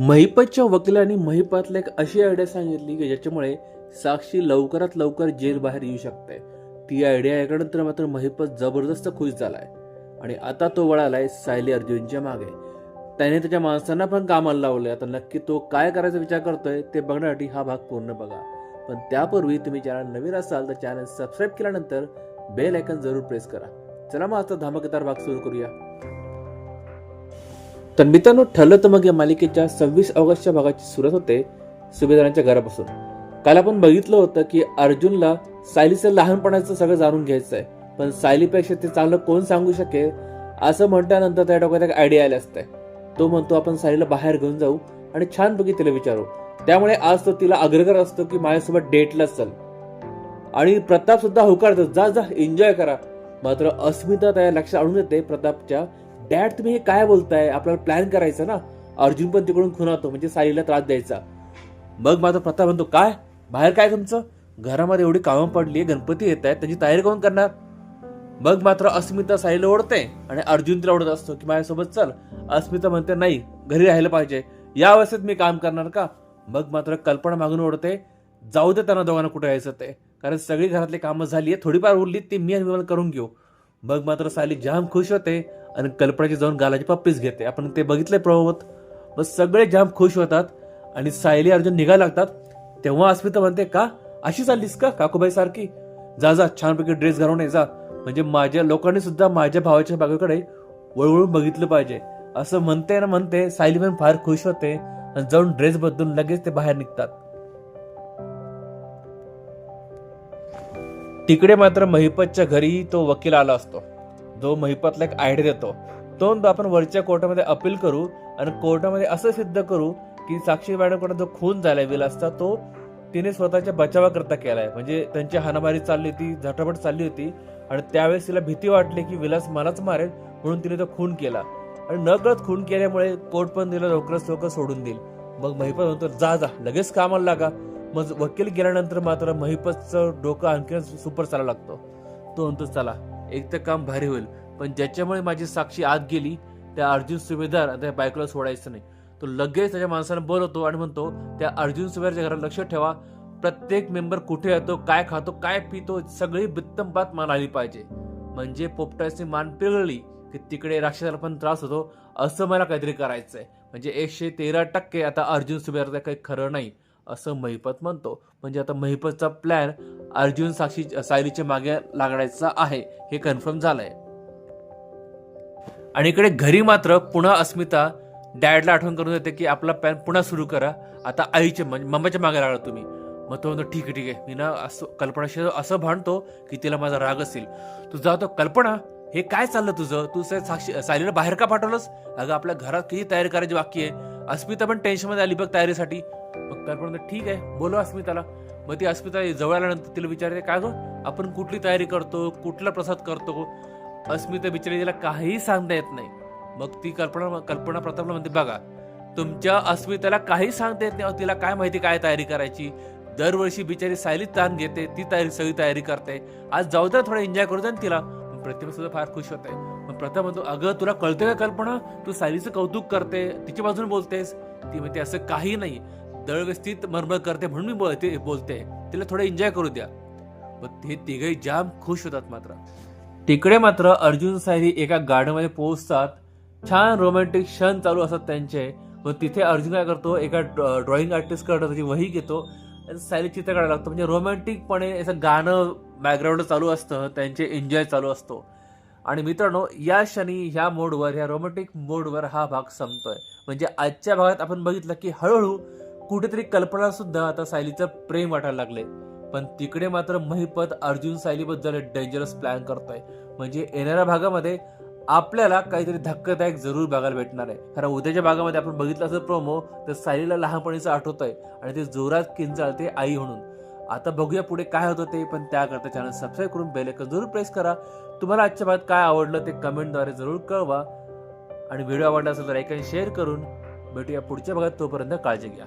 महिपतच्या वकिलांनी महिपातला एक अशी आयडिया सांगितली की ज्याच्यामुळे साक्षी लवकरात लवकर जेल बाहेर येऊ शकते. ती आयडिया ऐकल्यानंतर मात्र महिपत जबरदस्त खुश झालाय. आणि आता तो वळालाय सायली अर्जुनच्या मागे. त्याने त्याच्या माणसांना पण कामाला लावले आता नक्की तो काय करायचा विचार करतोय ते बघण्यासाठी हा भाग पूर्ण बघा. पण त्यापूर्वी तुम्ही चॅनल नवीन असाल तर चॅनल सबस्क्राईब केल्यानंतर बेल आयकन जरूर प्रेस करा. चला मग आता धमाकेदार भाग सुरू करूया. तर मित्रांनो ठरलं तर मग या मालिकेच्या सव्वीस ऑगस्टच्या भागाची सुरुवात होते सुभेदारांच्या घरापासून. काल आपण बघितलं होतं की अर्जुनला सायलीचं लहानपणाचं सगळं जाणून घ्यायचं आहे. पण सायलीपेक्षा ते चांगलं कोण सांगू शकेल असं म्हटल्यानंतर त्या डोक्यात एक आयडिया आली असते. तो म्हणतो आपण सायलीला बाहेर घेऊन जाऊ आणि छानपैकी तिला विचारू. त्यामुळे आज तो तिला आग्रह करत असतो की माझ्यासोबत डेटला चल. आणि प्रताप सुद्धा होकारतो जा जा एन्जॉय करा. मात्र अस्मिता त्या लक्षात आणून येते प्रतापच्या डॅड तुम्ही हे काय बोलताय? आपल्याला प्लॅन करायचं ना? अर्जुन पण तिकडून खुनावतो म्हणजे साईला त्रास द्यायचा. मग माझा प्रताप म्हणतो काय? बाहेर काय तुमचं? घरामध्ये एवढी कामं पडली गणपती येत आहेत त्याची तयारी कोण करणार? मग मात्र अस्मिता साईला ओढते आणि अर्जुन तिला ओढत असतो की माझ्यासोबत चल. अस्मिता म्हणते नाही घरी राहायला पाहिजे. या अवस्थेत मी काम करणार का? मग मात्र कल्पना मागून ओढते जाऊ दे त्यांना दोघांना कुठे यायचं ते. कारण सगळी घरातली कामं झाली आहे थोडीफार उरली ती मी आणि विमल करून घेऊ. मग मात्र साली जाम खुश होते आणि कल्पनाची जाऊन गालाची पप्पीच घेते. आपण ते बघितलंय प्रभावत. मग सगळे जाम खुश होतात आणि सायली अर्जुन निघायला लागतात. तेव्हा अस्मिता म्हणते का? अशी चाललीस का काकूबाई सारखी? जा जा छानपैकी ड्रेस घालून ये जा. म्हणजे माझ्या लोकांनी सुद्धा माझ्या भावाच्या बागेकडे वळवळून बघितलं पाहिजे. असं म्हणते ना म्हणते सायली पण फार खुश होते आणि जाऊन ड्रेस बदलून लगेच ते बाहेर निघतात. तिकडे मात्र महिपतच्या घरी तो वकील आला असतो. जो महिपतला एक आयडिया देतो तो आपण वरच्या कोर्टामध्ये अपील करू आणि कोर्टामध्ये असं सिद्ध करू की साक्षी मॅडमकडे जो खून झालाय विलासचा तो तिने स्वतःच्या बचावाकरता केलाय. म्हणजे त्यांची हाणामारी चालली होती झटापट चालली होती आणि त्यावेळेस तिला भीती वाटली की विलास मलाच मारेल म्हणून तिने तो खून केला. आणि नकळत खून केल्यामुळे कोर्ट पण तिला लवकरच लवकर सोडून देईल. मग महिपत म्हणतो जा जा लगेच कामाला लागा. मग वकील गेल्यानंतर मात्र महिपतचं डोकं आणखीन सुपर चालायला लागतो. तो म्हणतो चला. एक तर काम भारी होईल पण ज्याच्यामुळे माझी साक्षी आत गेली त्या अर्जुन सुभेदार आता त्या बायकोला सोडायचं नाही. तो लगेच त्याच्या माणसाला बोलवतो आणि म्हणतो त्या अर्जुन सुभेदारच्या घरात लक्ष ठेवा. प्रत्येक मेंबर कुठे येतो काय खातो काय पितो सगळी बित्तम बात मान आली पाहिजे. म्हणजे पोपटाची मान पिळली की तिकडे राक्षसाला पण त्रास होतो असं मला काहीतरी करायचं आहे म्हणजे एकशे तेरा टक्के आता अर्जुन सुभेदार काही खरं नाही असं महिपत म्हणतो. म्हणजे आता महिपतचा प्लॅन अर्जुन साक्षी सायलीच्या मागे लागण्याचा आहे हे कन्फर्म झालंय. आणि इकडे घरी मात्र पुन्हा अस्मिता डॅडला आठवण करून देते की आपला प्लॅन पुन्हा सुरू करा. आता आईच्या म्हणजे मम्माच्या मागे लागला तुम्ही. मग तो म्हणतो ठीक आहे ठीक आहे. मी ना असं कल्पनाशी असं भांडतो की तिला माझा राग असेल. तू जातो कल्पना हे काय चाललं तुझं? तू साक्षी सायलीला बाहेर का पाठवलंस? अगं आपल्या घरात किती तयारी करायची बाकी आहे? अस्मिता पण टेन्शनमध्ये आली बघ तयारीसाठी. मग कल्पना ठीक आहे. बोलव अस्मिताला. मग ती अस्मिता जवळ आल्यानंतर तिला विचारते काय गो? आपण कुठली तयारी करतो? कुठला प्रसाद करतो? अस्मिता बिचारी तिला काहीही सांगता येत नाही. मग ती कल्पना कल्पना प्रतापला म्हणते बघा तुमच्या अस्मिताला काही सांगता येत नाही. तिला काय माहिती काय तयारी करायची? दरवर्षी बिचारी सायलीत ताण घेते. ती तयारी सगळी तयारी करते. आज जाऊ द्या थोडं एन्जॉय करू दे तिला. मग प्रतिभा सुद्धा फार खुश होते. मग प्रताप म्हणतो अगं तुला कळते का कल्पना? तू सायलीचं कौतुक करते तिच्या बाजूने बोलतेस. ती म्हणते असं काही नाही. दळव्यस्थित मरमळ करते म्हणून मी बोलते बोलते. तिला थोडं एन्जॉय करू द्या. मग ते तिघही जाम खुश होतात मात्र. तिकडे मात्र अर्जुन सायली एका गार्डनमध्ये पोहोचतात. छान रोमॅन्टिक क्षण चालू असतात त्यांचे. व तिथे अर्जुन काय करतो एका ड्रॉइंग आर्टिस्टकडे त्याची वही घेतो. आणि सायली चित्र काढायला लागतो. म्हणजे रोमॅन्टिकपणे असं गाणं बॅकग्राऊंड चालू असतं त्यांचे एन्जॉय चालू असतो. आणि मित्रांनो या क्षणी ह्या मोडवर ह्या रोमॅटिक मोडवर हा भाग संपतोय. म्हणजे आजच्या भागात आपण बघितलं की हळूहळू कुठेतरी कल्पना सुद्धा आता सायलीचं प्रेम वाटायला लागले पण तिकडे मात्र महिपत अर्जुन सायलीबद्दल डेंजरस प्लॅन करतोय. म्हणजे येणाऱ्या भागामध्ये आपल्याला काहीतरी धक्कादायक जरूर बघायला भेटणार आहे. कारण उद्याच्या भागामध्ये आपण बघितलं असं प्रोमो तर सायलीला लहानपणीचं आठवत आहे आणि ते जोरात किंचाळते आई म्हणून. आता बघूया पुढे काय होतं ते पण त्याकरता चॅनल सबस्क्राईब करून बेलेकन जरूर प्रेस करा. तुम्हाला आजच्या भागात काय आवडलं ते कमेंटद्वारे जरूर कळवा. आणि व्हिडिओ आवडला असेल तर ऐकून शेअर करून. भेटूया पुढच्या भागात तोपर्यंत काळजी घ्या.